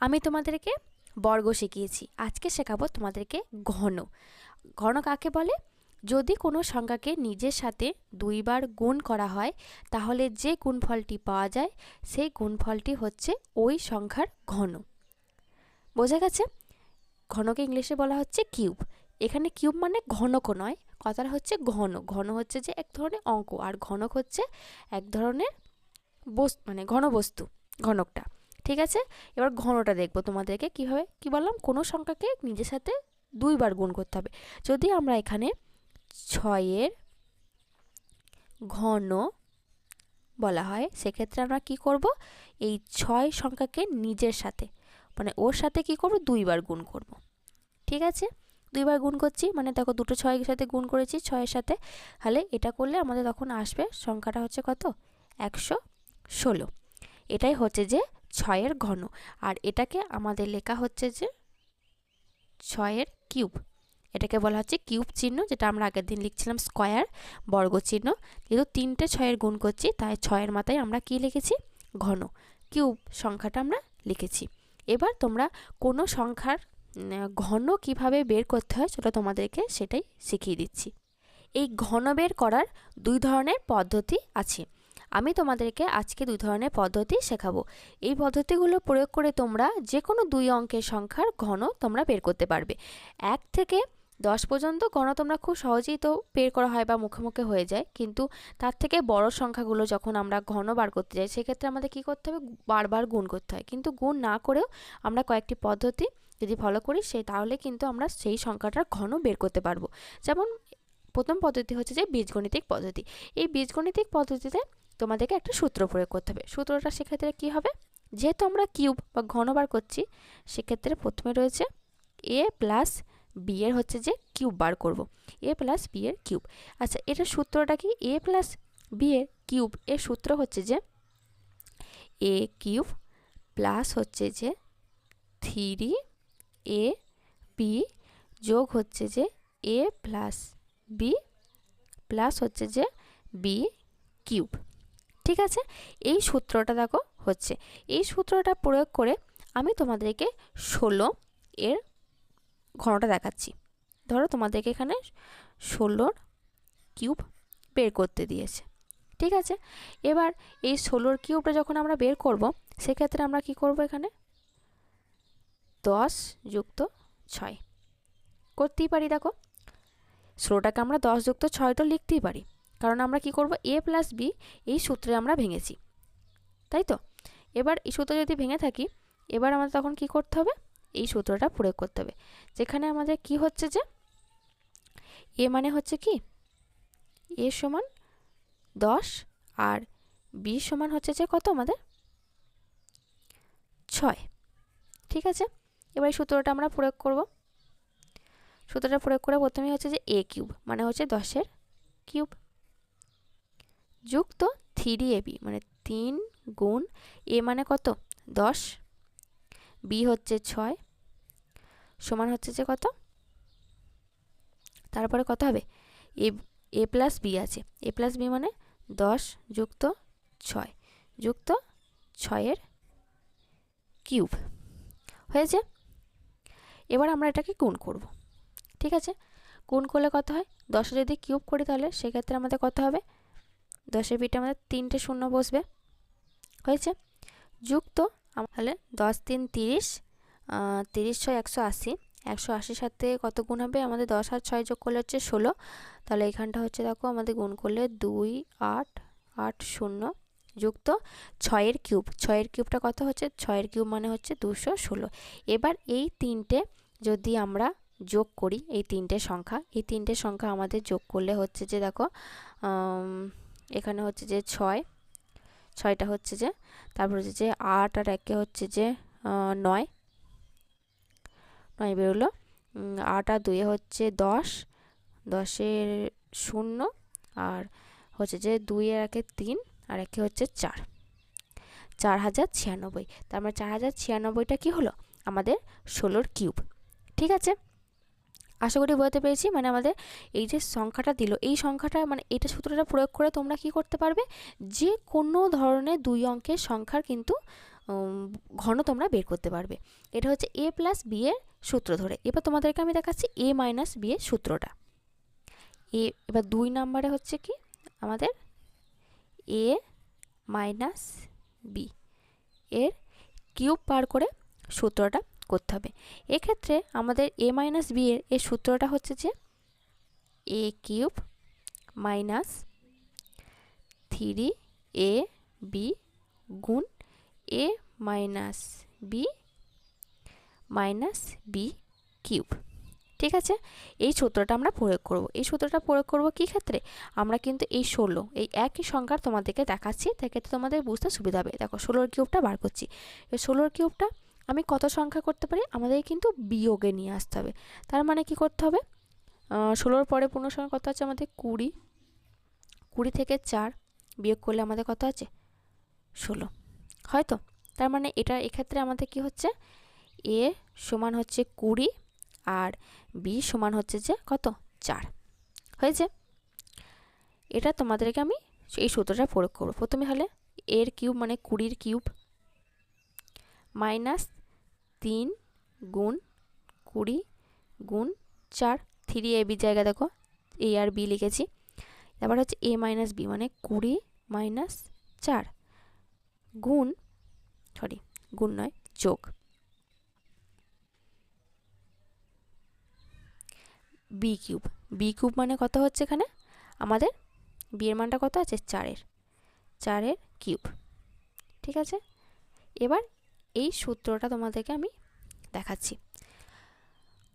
আমি তোমাদেরকে বর্গ শিখিয়েছি। আজকে শেখাবো তোমাদেরকে ঘন। ঘন কাকে বলে? যদি কোনো সংখ্যাকে নিজের সাথে দুইবার গুণ করা হয়, তাহলে যে গুণফলটি পাওয়া যায়, সেই গুণফলটি হচ্ছে ওই সংখ্যার ঘন। বোঝা গেছে? ঘনকে ইংলিশে বলা হচ্ছে কিউব। এখানে কিউব মানে ঘনক নয়, কথাটা হচ্ছে ঘন। ঘন হচ্ছে যে এক ধরনের অঙ্ক, আর ঘনক হচ্ছে এক ধরনের বস্তু মানে ঘনবস্তু, ঘনকটা। ঠিক আছে? এবার ঘনটা দেখব তোমাদেরকে কীভাবে, কি বললাম? কোনো সংখ্যাকে নিজের সাথে দুইবার গুণ করতে হবে। যদি আমরা এখানে ছয়ের ঘন বলা হয়, সেক্ষেত্রে আমরা কি করব? এই ছয় সংখ্যাকে নিজের সাথে মানে ওর সাথে কি করব? দুইবার গুণ করব। ঠিক আছে? দুইবার গুণ করছি মানে দেখো দুটো ছয়ের সাথে গুণ করেছি, ছয়ের সাথে। তাহলে এটা করলে আমাদের তখন আসবে সংখ্যাটা হচ্ছে কত? একশো ষোলো। এটাই হচ্ছে যে ছয়ের ঘন। আর এটাকে আমাদের লেখা হচ্ছে যে ছয়ের কিউব। এটাকে বলা হচ্ছে কিউব চিহ্ন, যেটা আমরা আগের দিন লিখছিলাম স্কোয়ার, বর্গ চিহ্ন। যেহেতু তিনটে ছয়ের গুণ করছি, তাই ছয়ের মাথায় আমরা কি লিখেছি? ঘন। কিউব সংখ্যাটা আমরা লিখেছি। এবার তোমরা কোনো সংখ্যার ঘন কীভাবে বের করতে হয় সেটা তোমাদেরকে সেটাই শিখিয়ে দিচ্ছি। এই ঘন বের করার দুই ধরনের পদ্ধতি আছে। আমি তোমাদেরকে আজকে দুই ধরনের পদ্ধতি শেখাবো। এই পদ্ধতিগুলো প্রয়োগ করে তোমরা যে কোনো দুই অঙ্কের সংখ্যার ঘন তোমরা বের করতে পারবে। এক থেকে দশ পর্যন্ত গণ তোমরা খুব সহজেই তো বের করা হয় বা মুখে হয়ে যায়। কিন্তু তার থেকে বড় সংখ্যাগুলো যখন আমরা ঘন বার করতে যাই, সেক্ষেত্রে আমাদের কী করতে হবে? বারবার গুণ করতে হয়। কিন্তু গুণ না করেও আমরা কয়েকটি পদ্ধতি যদি ফলো করি সেই তাহলে কিন্তু আমরা সেই সংখ্যাটার ঘন বের করতে পারব। যেমন প্রথম পদ্ধতি হচ্ছে যে বীজগণিতিক পদ্ধতি। এই বীজগণিতিক পদ্ধতিতে তোমাদেরকে একটা সূত্র প্রয়োগ করতে হবে। সূত্রটা সেক্ষেত্রে কী হবে? যেহেতু আমরা কিউব বা ঘন বার করছি, সেক্ষেত্রে প্রথমে রয়েছে এ প্লাস বি এর হচ্ছে যে কিউব বার করব। এ প্লাস বি এর কিউব। আচ্ছা এটার সূত্রটা কি? এ প্লাস বি এর কিউব এর সূত্র হচ্ছে যে এ কিউব প্লাস হচ্ছে যে থ্রি এ বি যোগ হচ্ছে যে এ প্লাস বি প্লাস হচ্ছে যে বি কিউব। ঠিক আছে? এই সূত্রটা দেখো হচ্ছে। এই সূত্রটা প্রয়োগ করে আমি তোমাদেরকে ষোলো এর ঘনটা দেখাচ্ছি। ধরো তোমাদেরকে এখানে ষোলোর কিউব বের করতে দিয়েছে। ঠিক আছে? এবার এই ষোলোর কিউবটা যখন আমরা বের করব, সেক্ষেত্রে আমরা কি করব এখানে? দশ যুক্ত ছয়। করতেই পারি, দেখো। ষোলোটাকে আমরা দশ যুক্ত ছয় তো লিখতেই পারি। কারণ আমরা কি করব? এ প্লাস বি এই সূত্রে আমরা ভেঙেছি। তাই তো? এবার এই সূত্র যদি ভেঙে থাকি, এবার আমাদের তখন কি করতে হবে? এই সূত্রটা প্রয়োগ করতে হবে। যেখানে আমাদের কি হচ্ছে যে এ মানে হচ্ছে কি? এ সমান দশ আর বি সমান হচ্ছে যে কত আমাদের? ছয়। ঠিক আছে? এবার এই সূত্রটা আমরা প্রয়োগ করব। সূত্রটা প্রয়োগ করে প্রথমেই হচ্ছে যে এ কিউব মানে হচ্ছে দশের কিউব যুক্ত থ্রি এ বি মানে তিন গুণ এ মানে কত? দশ। বি হচ্ছে ছয়। সমান হচ্ছে যে কত? তারপরে কত হবে? এ এ প্লাস বি আছে। এ প্লাস বি মানে দশ যুক্ত ছয়। যুক্ত ছয়ের কিউব। হয়েছে? এবার আমরা এটাকে গুণ করব। ঠিক আছে? গুণ করলে কত হয়? দশে যদি কিউব করি তাহলে সেক্ষেত্রে আমাদের কত হবে? দশের পিঠে আমাদের তিনটে শূন্য বসবে। হয়েছে? যুক্ত তাহলে দশ তিন তিরিশ তিরিশ ছয় একশো আশি। একশো আশির সাথে কত গুণ হবে? আমাদের দশ আর ছয় যোগ করলে হচ্ছে ষোলো। তাহলে এখানটা হচ্ছে দেখো আমাদের গুণ করলে দুই, আট আট শূন্য। যুক্ত ছয়ের কিউব। ছয়ের কিউবটা কত হচ্ছে? ছয়ের কিউব মানে হচ্ছে দুশো ষোলো। এবার এই তিনটে যদি আমরা যোগ করি, এই তিনটে সংখ্যা, এই তিনটে সংখ্যা আমাদের যোগ করলে হচ্ছে যে দেখো এখানে হচ্ছে যে ছয়। ছয়টা হচ্ছে যে, তারপর হচ্ছে যে আট আর একে হচ্ছে যে নয়। নয় বেরোলো। আট আর দুয়ে হচ্ছে দশ। দশের শূন্য আর হচ্ছে যে দুই আর একে তিন আর একে হচ্ছে চার। চার হাজার ছিয়ানব্বই। তার মানে চার হাজার ছিয়ানব্বইটা কী হলো? আমাদের ষোলোর কিউব। ঠিক আছে? আশা করি বোঝাতে পেরেছি। মানে আমাদের এই যে সংখ্যাটা দিল, এই সংখ্যাটা মানে এটা সূত্রটা প্রয়োগ করে তোমরা কি করতে পারবে? যে কোনো ধরনের দুই অঙ্কের সংখ্যার কিন্তু ঘন তোমরা বের করতে পারবে। এটা হচ্ছে এ প্লাস বি এর সূত্র ধরে। এবার তোমাদেরকে আমি দেখাচ্ছি এ মাইনাস বি এর সূত্রটা। এ এবার দুই নাম্বারে হচ্ছে কি? আমাদের এ মাইনাস বি এর কিউব পার করে সূত্রটা করতে হবে। এক্ষেত্রে আমাদের এ মাইনাস বি এর এই সূত্রটা হচ্ছে যে A cube minus three A B গুণ A minus B minus B cube ঠিক আছে? এই সূত্রটা আমরা প্রয়োগ করব। এই সূত্রটা প্রয়োগ করব কী ক্ষেত্রে? আমরা কিন্তু এই ষোলো, এই একই সংখ্যার তোমাদেরকে দেখাচ্ছি। সেক্ষেত্রে তোমাদের বুঝতে সুবিধা হবে। দেখো, ষোলোর কিউবটা বার করছি। এই ষোলোর কিউবটা আমি কত সংখ্যা করতে পারি? আমাদের কিন্তু বিয়োগে নিয়ে আসতে হবে। তার মানে কি করতে হবে? ষোলোর পরে পূর্ণ সংখ্যা কত আছে আমাদের? কুড়ি। কুড়ি থেকে চার বিয়োগ করলে আমাদের কত আছে? ষোলো। হয়তো? তার মানে এটা এক্ষেত্রে আমাদের কি হচ্ছে? এ সমান হচ্ছে কুড়ি আর বি সমান হচ্ছে যে কত? চার। হয়েছে? এটা তোমাদেরকে আমি এই সূত্রটা প্রয়োগ করব। প্রথমে হলে এর কিউব মানে কুড়ির কিউব মাইনাস তিন গুণ কুড়ি গুণ চার থ্রি এ বি জায়গা দেখো এ আর বি লিখেছি। তারপর হচ্ছে এ মাইনাস বি মানে কুড়ি মাইনাস চার গুণ সরি গুণ নয়, যোগ। বি কিউব বি কিউব মানে কত হচ্ছে এখানে? আমাদের বি এর মানটা কত আছে? চারের চারের কিউব ঠিক আছে? এবার এই সূত্রটা তোমাদেরকে আমি দেখাচ্ছি।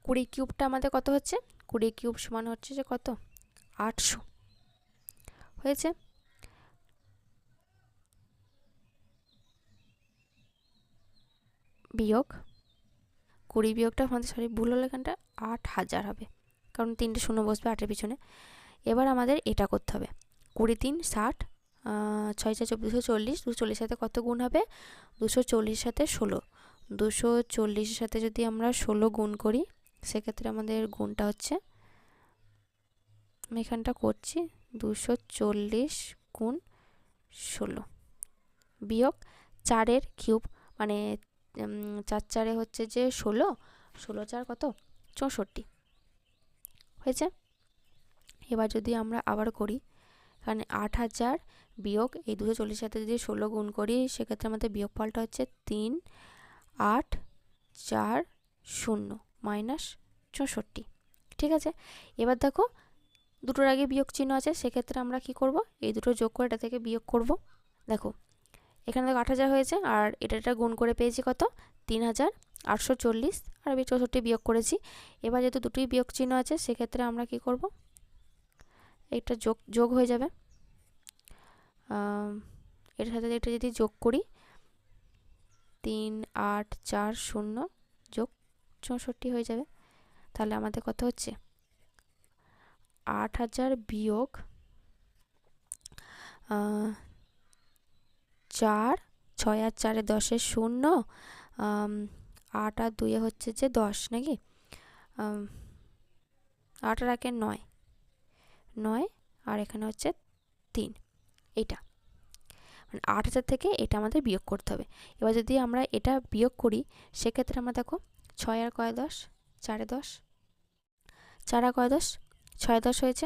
কুড়ি কিউবটা আমাদের কত হচ্ছে? কুড়ি কিউব সমান হচ্ছে যে কত? আটশো। হয়েছে? বিয়োগ। কুড়ি বিয়োগটা আমাদের সরি ভুল হলো এখানটা, আট হাজার হবে। কারণ তিনটে শূন্য বসবে আটের পিছনে। এবার আমাদের এটা করতে হবে। কুড়ি তিন ষাট ছয় চার দুশো চল্লিশ দুশো চল্লিশ সাথে কত গুণ হবে? দুশো চল্লিশ সাথে ষোলো। দুশো চল্লিশের সাথে যদি আমরা ষোলো গুণ করি, সেক্ষেত্রে আমাদের গুণটা হচ্ছে, আমি এখানটা করছি, দুশো চল্লিশ গুণ ষোলো বিয়োগ চারের কিউব মানে চার চারে হচ্ছে যে ষোলো ষোলো চার কত? চৌষট্টি। হয়েছে? এবার যদি আমরা আবার করি এখানে আট হাজার বিয়োগ, এই দুশো চল্লিশ সাথে যদি ষোলো গুণ করি, সেক্ষেত্রে আমাদের বিয়োগ ফলটা হচ্ছে তিন, আট, চার, শূন্য, মাইনাস চৌষট্টি। ঠিক আছে? এবার দেখো, দুটোর আগে বিয়োগ চিহ্ন আছে, সেক্ষেত্রে আমরা কি করব? এই দুটো যোগ করে এটা থেকে বিয়োগ করব। দেখো, এখানে দেখো আট হাজার হয়েছে, আর এটা এটা গুণ করে পেয়েছি কত? তিন হাজার আটশো চল্লিশ, আর আমি চৌষট্টি বিয়োগ করেছি। এবার যেহেতু দুটোই বিয়োগ চিহ্ন আছে, সেক্ষেত্রে আমরা কি করব? এটা যোগ যোগ হয়ে যাবে। এটার সাথে এটা যদি যোগ করি, তিন, আট, চার, শূন্য যোগ চৌষট্টি হয়ে যাবে। তাহলে আমাদের কত হচ্ছে? আট হাজার বিয়োগ চার, ছয় আর চারে দশের শূন্য আট আর দুইয়ে হচ্ছে যে দশ নাকি? আট আর একে নয় নয় আর এখানে হচ্ছে তিন। এইটা। মানে আট হাজার থেকে এটা আমাদের বিয়োগ করতে হবে। এবার যদি আমরা এটা বিয়োগ করি, সেক্ষেত্রে আমরা দেখো ছয় আর কয় দশ? চারে দশ? চার আর কয় দশ? ছয় দশ হয়েছে।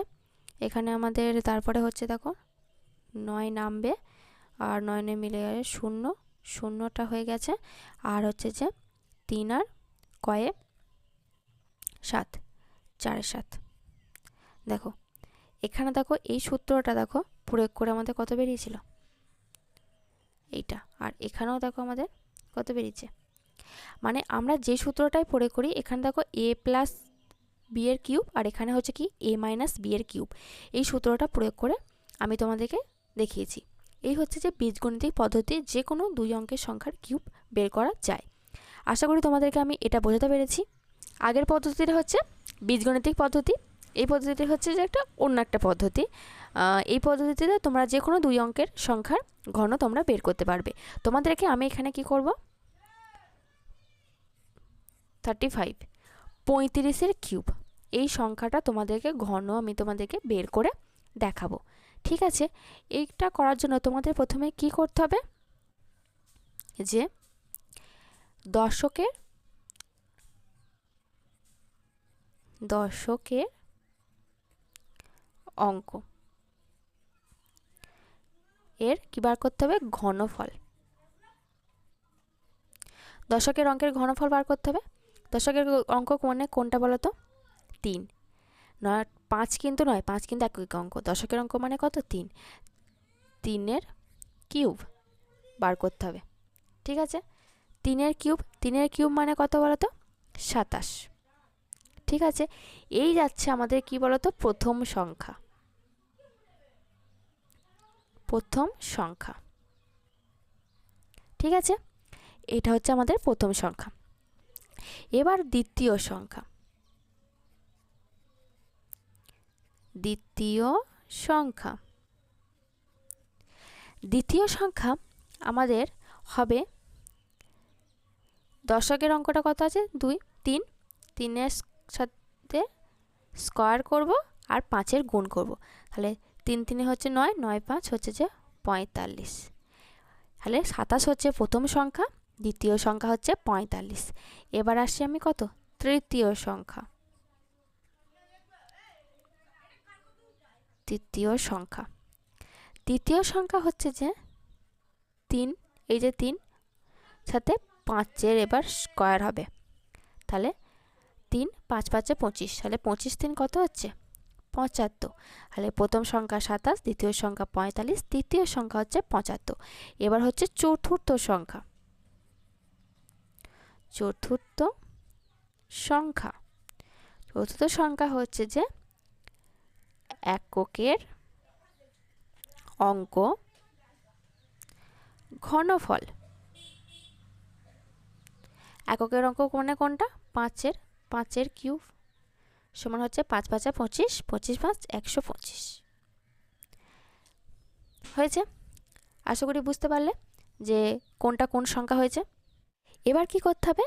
এখানে আমাদের তারপরে হচ্ছে দেখো নয় নামবে আর নয় নয় মিলে গেছে শূন্য। শূন্যটা হয়ে গেছে। আর হচ্ছে যে তিন আর কয়ে সাত। চারে সাত। দেখো, এখানে দেখো এই সূত্রটা দেখো প্রয়োগ করে আমাদের কত বেরিয়েছিল? এইটা। আর এখানেও দেখো আমাদের কত বেরিয়েছে। মানে আমরা যে সূত্রটাই প্রয়োগ করি, এখানে দেখো এ প্লাস বি এর কিউব আর এখানে হচ্ছে কি এ মাইনাস বি এর কিউব এই সূত্রটা প্রয়োগ করে আমি তোমাদেরকে দেখিয়েছি। এই হচ্ছে যে বীজগণিতিক পদ্ধতি যে কোনো দুই অঙ্কের সংখ্যার কিউব বের করা যায়। আশা করি তোমাদেরকে আমি এটা বোঝাতে পেরেছি। আগের পদ্ধতিটা হচ্ছে বীজগণিতিক পদ্ধতি। এই পদ্ধতিটি হচ্ছে যে একটা অন্য একটা পদ্ধতি। এই পদ্ধতিতে তোমরা যে কোনো দুই অঙ্কের সংখ্যার ঘন তোমরা বের করতে পারবে। তোমাদেরকে আমি এখানে কি করব? থার্টি ফাইভ পঁয়ত্রিশের কিউব। এই সংখ্যাটা তোমাদেরকে ঘন আমি তোমাদেরকে বের করে দেখাবো। ঠিক আছে? এইটা করার জন্য তোমাদের প্রথমে কি করতে হবে? যে দশকের দশকের অঙ্ক। এর কি বার করতে হবে? ঘনফল। দশকের অঙ্কের ঘনফল বার করতে হবে। দশকের অঙ্ক কোনে কোনটা বলো তো? তিন। নয়, পাঁচ কিন্তু নয়, পাঁচ কিন্তু এক এক অঙ্ক। দশকের অঙ্ক মানে কত? তিন। তিনের কিউব বার করতে হবে। ঠিক আছে? তিনের কিউব তিনের কিউব মানে কত বলো তো? সাতাশ। ঠিক আছে? এই যাচ্ছে আমাদের কি বলতো প্রথম সংখ্যা। প্রথম সংখ্যা। ঠিক আছে? এটা হচ্ছে আমাদের প্রথম সংখ্যা। এবার দ্বিতীয় সংখ্যা। দ্বিতীয় সংখ্যা। দ্বিতীয় সংখ্যা আমাদের হবে দশকের অঙ্কটা কত আছে? দুই, তিন। তিনের সাথে স্কোয়ার করব আর পাঁচের গুণ করব। তাহলে তিন তিনে হচ্ছে নয় নয় পাঁচ হচ্ছে যে পঁয়তাল্লিশ। তাহলে সাতাশ হচ্ছে প্রথম সংখ্যা, দ্বিতীয় সংখ্যা হচ্ছে পঁয়তাল্লিশ। এবার আসছি আমি কত? তৃতীয় সংখ্যা। তৃতীয় সংখ্যা। তৃতীয় সংখ্যা হচ্ছে যে তিন, এই যে তিন, সাথে পাঁচের এবার স্কোয়ার হবে। তাহলে তিন, পাঁচ, পাঁচে পঁচিশ। তাহলে পঁচিশ তিন কত হচ্ছে? পঁচাত্তর। তাহলে প্রথম সংখ্যা সাতাশ, দ্বিতীয় সংখ্যা পঁয়তাল্লিশ, তৃতীয় সংখ্যা হচ্ছে পঁচাত্তর। এবার হচ্ছে চতুর্থ সংখ্যা। চতুর্থ সংখ্যা। চতুর্থ সংখ্যা হচ্ছে যে এককের অঙ্ক ঘনফল। এককের অঙ্ক কোনে কোনটা? পাঁচের পাঁচের কিউব। সমান হচ্ছে পাঁচ পাঁচা পঁচিশ পঁচিশ পাঁচ, একশো পঁচিশ। হয়েছে? আশা করি বুঝতে পারলে যে কোনটা কোন সংখ্যা হয়েছে। এবার কি করতে হবে?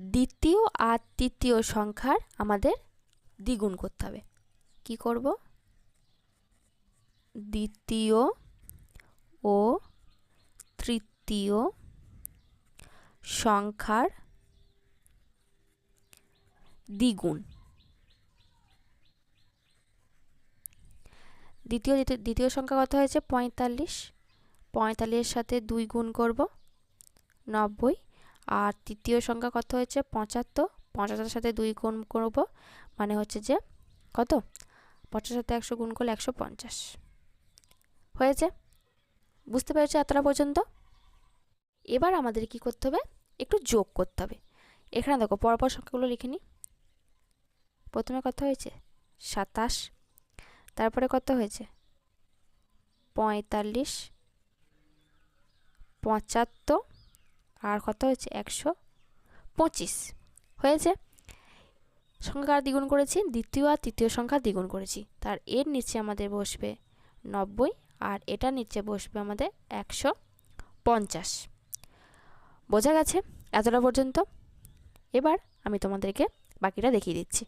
দ্বিতীয় আর তৃতীয় সংখ্যার আমাদের দ্বিগুণ করতে হবে। কি করব? দ্বিতীয় ও তৃতীয় সংখ্যার দ্বিগুণ। দ্বিতীয় দ্বিতীয় সংখ্যা কত হয়েছে? পঁয়তাল্লিশ। পঁয়তাল্লিশের সাথে দুই গুণ করব, নব্বই। আর তৃতীয় সংখ্যা কত হয়েছে? পঁচাত্তর। পঁচাত্তরের সাথে দুই গুণ করব মানে হচ্ছে যে কত? পঞ্চাশ সাথে একশো গুণ করলে একশো পঞ্চাশ। হয়েছে? বুঝতে পেরেছ এতটা পর্যন্ত? এবার আমাদের কি করতে হবে? একটু যোগ করতে হবে। এখানে দেখো, পরপর সংখ্যাগুলো লিখে নিই। প্রথমে কত হয়েছে? সাতাশ। তারপরে কত হয়েছে? পঁয়তাল্লিশ, পঁচাত্তর, আর কত হয়েছে? একশো পঁচিশ। হয়েছে? সংখ্যা আর দ্বিগুণ করেছি, দ্বিতীয় আর তৃতীয় সংখ্যা দ্বিগুণ করেছি। তার এর নিচে আমাদের বসবে নব্বই, আর এটা নিচে বসবে আমাদের একশো পঞ্চাশ। বোঝা গেছে? এতটা পর্যন্ত। এবার আমি তোমাদেরকে বাকিটা দেখিয়ে দিচ্ছি।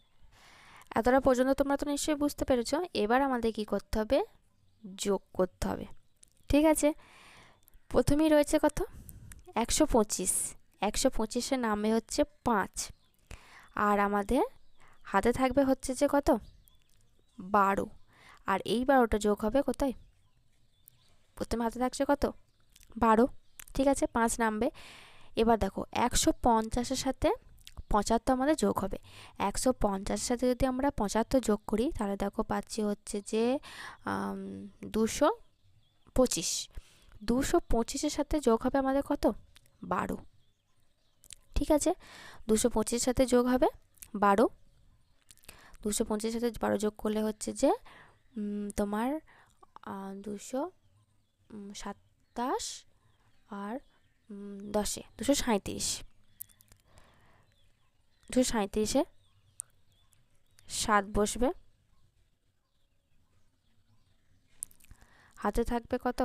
এতটা পর্যন্ত তোমরা তো নিশ্চয়ই বুঝতে পেরেছ। এবার আমাদের কি করতে হবে? যোগ করতে হবে। ঠিক আছে? প্রথমেই রয়েছে কত? একশো পঁচিশ। একশো পঁচিশের নামে হচ্ছে পাঁচ। আর আমাদের হাতে থাকবে হচ্ছে যে কত? বারো। আর এই বারোটা যোগ হবে কোথায়? প্রথমে হাতে থাকছে কত? বারো। ঠিক আছে? পাঁচ নামবে। এবার দেখো, একশো পঞ্চাশের সাথে পঁচাত্তর আমাদের যোগ হবে। একশো পঞ্চাশের সাথে যদি আমরা পঁচাত্তর যোগ করি, তাহলে দেখো পাচ্ছি হচ্ছে যে দুশো পঁচিশ। দুশো পঁচিশের সাথে যোগ হবে আমাদের কত? বারো। ঠিক আছে? দুশো পঁচিশের সাথে যোগ হবে বারো। দুশো পঁচিশের সাথে বারো যোগ করলে হচ্ছে যে তোমার দুশো সাতাশ আর দশে। দুশো সাঁত্রিশ দুশো সাঁত্রিশে সাত বসবে। হাতে থাকবে কত?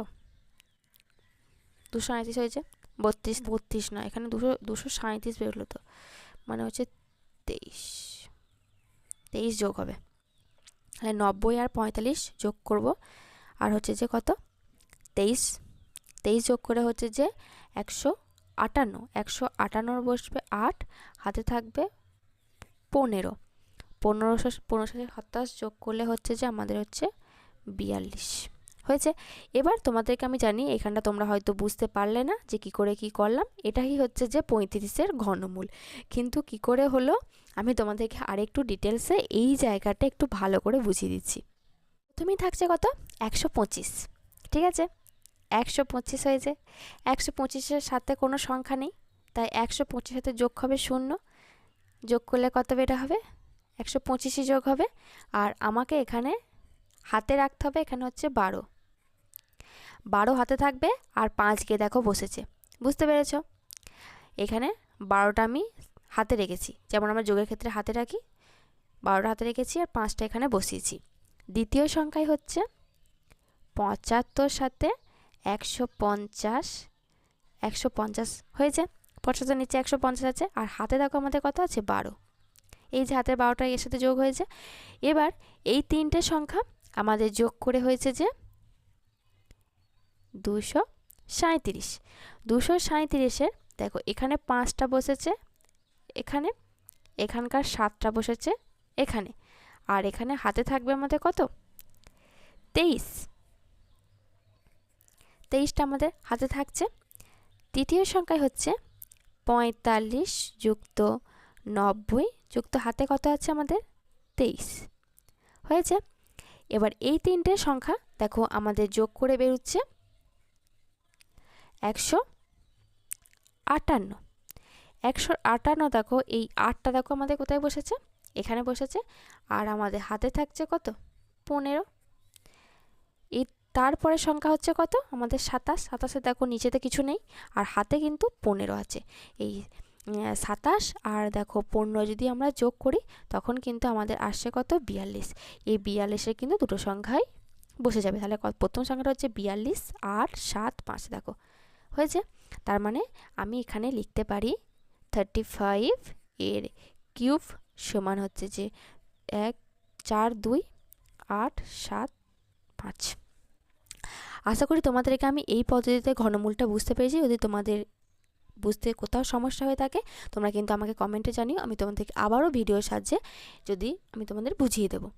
দুশো সাঁত্রিশ হয়েছে। বত্রিশ। বত্রিশ না এখানে দুশো দুশো সাঁত্রিশ বেরোলো তো। মানে হচ্ছে তেইশ। তেইশ যোগ হবে। তাহলে নব্বই আর পঁয়তাল্লিশ যোগ করব। আর হচ্ছে যে কত? তেইশ। তেইশ যোগ করে হচ্ছে যে একশো আটান্ন। একশো আটান্নর বসবে আট। হাতে থাকবে পনেরো। পনেরোশো পনেরোশো সাতাশ যোগ করলে হচ্ছে যে আমাদের হচ্ছে বিয়াল্লিশ। হয়েছে? এবার তোমাদেরকে আমি জানি, এখানটা তোমরা হয়তো বুঝতে পারলে না যে কি করে কি করলাম। এটাই হচ্ছে যে পঁয়ত্রিশের ঘনমূল। কিন্তু কি করে হলো? আমি তোমাদেরকে আরেকটু ডিটেলসে এই জায়গাটা একটু ভালো করে বুঝিয়ে দিচ্ছি। প্রথমেই থাকছে কত? একশো পঁচিশ। ঠিক আছে? একশো পঁচিশ হয়েছে। একশো পঁচিশের সাথে কোনো সংখ্যা নেই। তাই একশো পঁচিশ সাথে যোগ হবে শূন্য। যোগ করলে কত বেটা হবে? একশো পঁচিশই যোগ হবে। আর আমাকে এখানে হাতে রাখতে হবে, এখানে হচ্ছে বারো। বারো হাতে থাকবে আর পাঁচ গিয়ে দেখো বসেছে। বুঝতে পেরেছ? এখানে বারোটা আমি হাতে রেখেছি। যেমন আমরা যোগের ক্ষেত্রে হাতে রাখি, বারোটা হাতে রেখেছি আর পাঁচটা এখানে বসিয়েছি। দ্বিতীয় সংখ্যায় হচ্ছে পঁচাত্তর সাথে একশো পঞ্চাশ। একশো পঞ্চাশ হয়েছে। পঁচাত্তর নিচে একশো পঞ্চাশ আছে, আর হাতে দেখো আমাদের কত আছে? বারো। এই যে হাতের বারোটা এর সাথে যোগ হয়েছে। এবার এই তিনটে সংখ্যা আমাদের যোগ করে হয়েছে যে দুশো সাঁইত্রিশ। দুশো সাঁইত্রিশের দেখো এখানে পাঁচটা বসেছে, এখানে, এখানকার সাতটা বসেছে, এখানে। আর এখানে হাতে থাকবে আমাদের কত? তেইশ। তেইশটা আমাদের হাতে থাকছে। তৃতীয় সংখ্যায় হচ্ছে পঁয়তাল্লিশ যুক্ত নব্বই, যুক্ত হাতে কত আছে আমাদের? তেইশ। হয়েছে? এবার এই তিনটে সংখ্যা দেখো আমাদের যোগ করে বেরোচ্ছে। একশো আটান্ন। একশো আটান্ন দেখো, এই আটটা দেখো আমাদের কোথায় বসেছে? এখানে বসেছে। আর আমাদের হাতে থাকছে কত? পনেরো। এই তারপরে সংখ্যা হচ্ছে কত? আমাদের সাতাশ। সাতাশে দেখো নিচেতে কিছু নেই। আর হাতে কিন্তু পনেরো আছে। এই সাতাশ আর দেখো পনেরো যদি আমরা যোগ করি, তখন কিন্তু আমাদের আসছে কত? বিয়াল্লিশ। এই বিয়াল্লিশের কিন্তু দুটো সংখ্যাই বসে যাবে। তাহলে প্রথম সংখ্যাটা হচ্ছে বিয়াল্লিশ আট সাত পাঁচ, দেখো। হয়েছে? তার মানে আমি এখানে লিখতে পারি থার্টি ফাইভ এর কিউব সমান হচ্ছে যে এক, চার, দুই, আট, সাত, পাঁচ। আশা করি তোমাদেরকে আমি এই পদ্ধতিতে ঘনমূলটা বুঝতে পেরেছি। যদি তোমাদের বুঝতে কোথাও সমস্যা হয়ে থাকে, তোমরা কিন্তু আমাকে কমেন্টে জানিও, আমি তোমাদেরকে আবারও ভিডিওর সাহায্যে যদি আমি তোমাদের বুঝিয়ে দেবো।